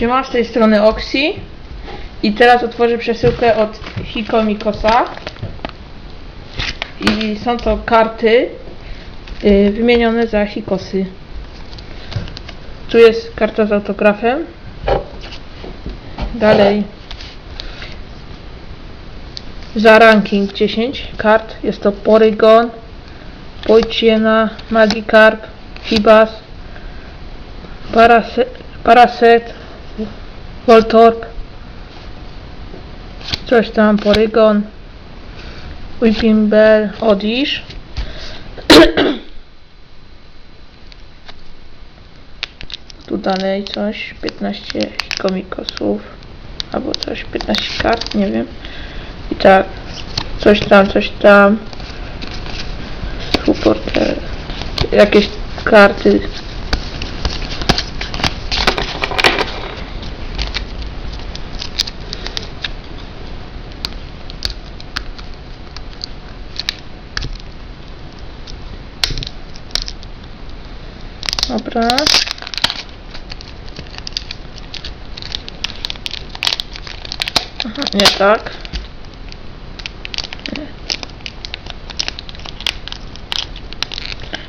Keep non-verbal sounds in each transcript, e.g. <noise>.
Siema, z tej strony Oxy i teraz otworzę przesyłkę od Hikomikosa i są to karty y, wymienione za Hikosy. Tu jest karta z autografem. Dalej za ranking 10 kart jest to Porygon, Pojciena, Magikarp, Hibas, Parase Paraset, Voltorb, coś tam, Porygon, Whipping Bell, Odish. Tu dalej coś, 15 komikosów, albo coś, 15 kart, nie wiem. I tak, coś tam, coś tam. Supporter, jakieś karty Dobra. Aha, nie tak.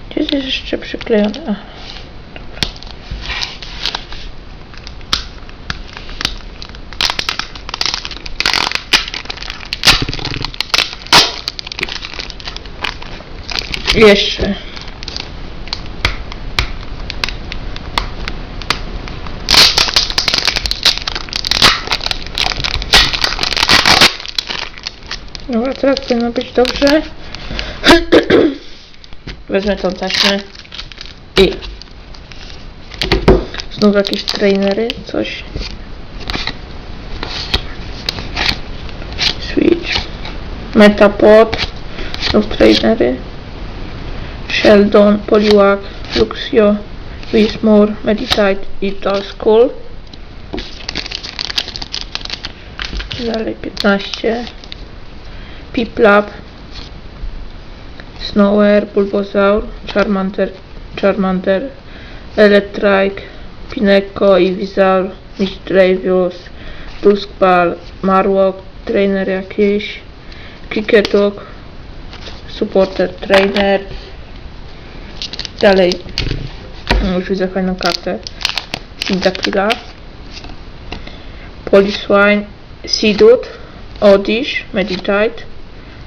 Gdzie jest jeszcze przyklejone? Aha. Dobra. Jeszcze. Dobra, teraz powinno być dobrze. <clears throat> Wezmę tą taśmę i znów jakieś trainery, coś. Switch, Metapod, znów trainery. Sheldon, Poliwag, Luxio, Wismore, Meditite i School. Dalej 15. Piplap, Snower, Bulbosaur, Charmander, Charmander, Electrike, Pineco, Ivysaur, Misdrevius, Duskball, Marwok, Trainer jakiś, Kiketok, Supporter Trainer. Dalej, już widzę fajną kartę. Cyndaquila, Poliswine, Seedut, Odish, Meditite,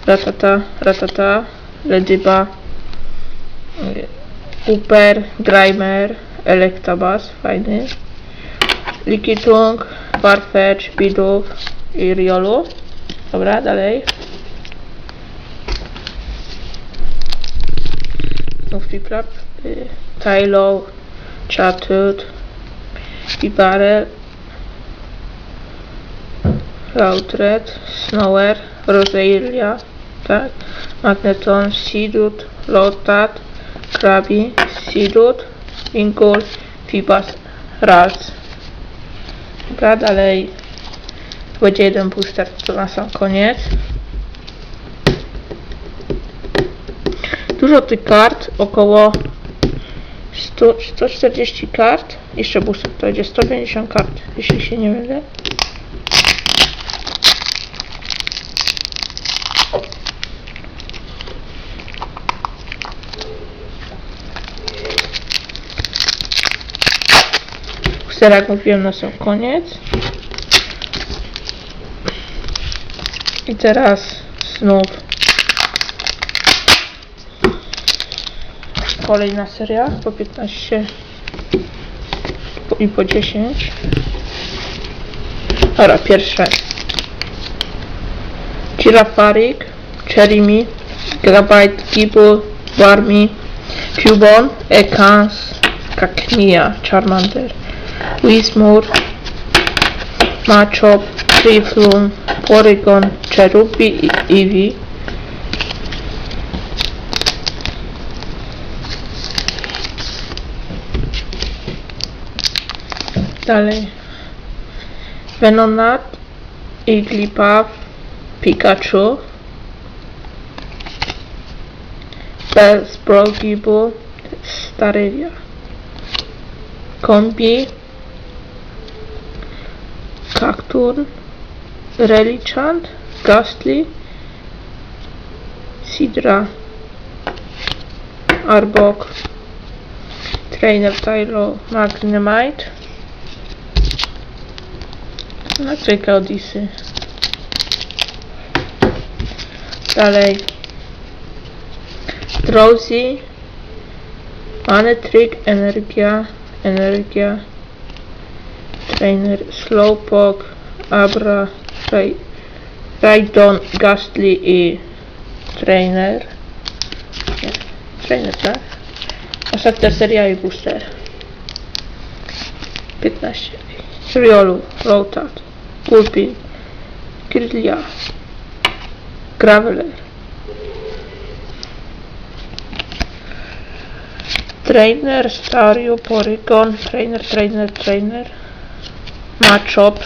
Ratata, Ratata, Ledyba, Uper, Grimer, Electabuzz, fajny, Likitung, Farfetch, Bidów i Riolu. Dobra, dalej. Znów Fiplap, y, Tylo, Chatut, Bibarel, Lautred, Snower, Roselia, tak, Magneton, Seedut, Lotat, Krabi, Seedut, Winkul, Fibas, Raz. Dobra, dalej będzie jeden booster, to na sam koniec. Dużo tych kart, około 100, 140 kart. Jeszcze booster to będzie 150 kart, jeśli się nie mylę. Booster, jak mówiłem, na sam koniec. I teraz znów kolejna seria po 15 po- i po 10. Dobra, pierwsze. Girafarik, Cherimy, Grabyte, Gibble, Barmy, Cubon, Ekans, Kaknia, Charmander, Wismur, Machop, Triflum, Porygon, Cherubi Eevee. Dalej. Venonat, Iglipuff, Pikachu, Bellsprout, Gibble, Starelia, Kombi, Cacturn, Relichant, Ghastly, Sidra, Arbok, Trainer Tylo, Magnemite, naklejka Odyssey. Dalej. Drowsy, Manetrick, Energia, Energia, Trainer, Slowpoke, Abra, Raidon, Ghastly i Trainer. Nie, Trainer, tak? A Scepter seria i Booster. 15. Riolu, Rotat, Gulpin, Kirlia, Graveler. Trainer, Stario, Porygon, Trainer, Trainer, Trainer, Machop,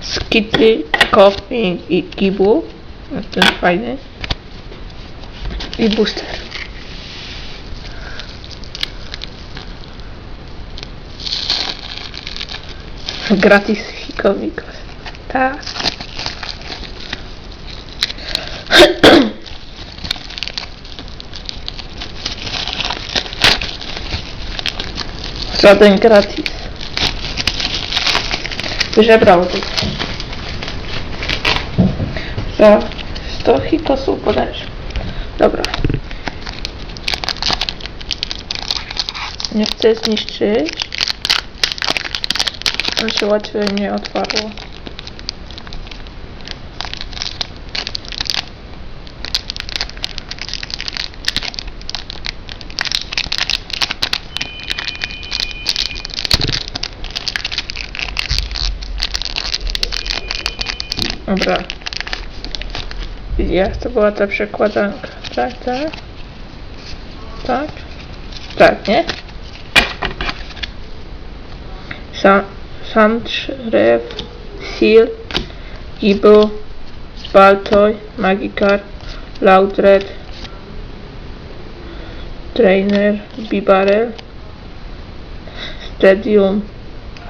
Skitty, Koffing i Gibu. No, Ten fajny. I Booster. Gratis Hikomikos. Tak. <clears throat> Żaden gratis. Wyżebrał to. Za 100 hikosów bodajże. Dobra. Nie chcę zniszczyć. On się łatwiej nie otwarło. Dobra. Jak to była ta przekładanka? Tak, tak. Tak. Tak, nie? Sa Sandrz, Rev, Seal, Gibu, Baltoy, Magikarp, Laudred, Trainer, Bibarel, Stadium,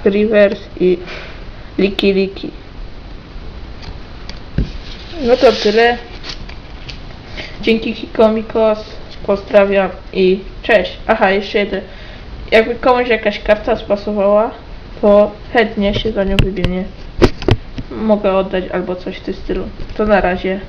Rivers i Liki Liki. No to tyle. Dzięki Hikomikos. Pozdrawiam i cześć. Aha, jeszcze jeden. Jakby komuś jakaś karta spasowała, to chętnie się za nią wymienię. Mogę oddać albo coś w tym stylu. To na razie.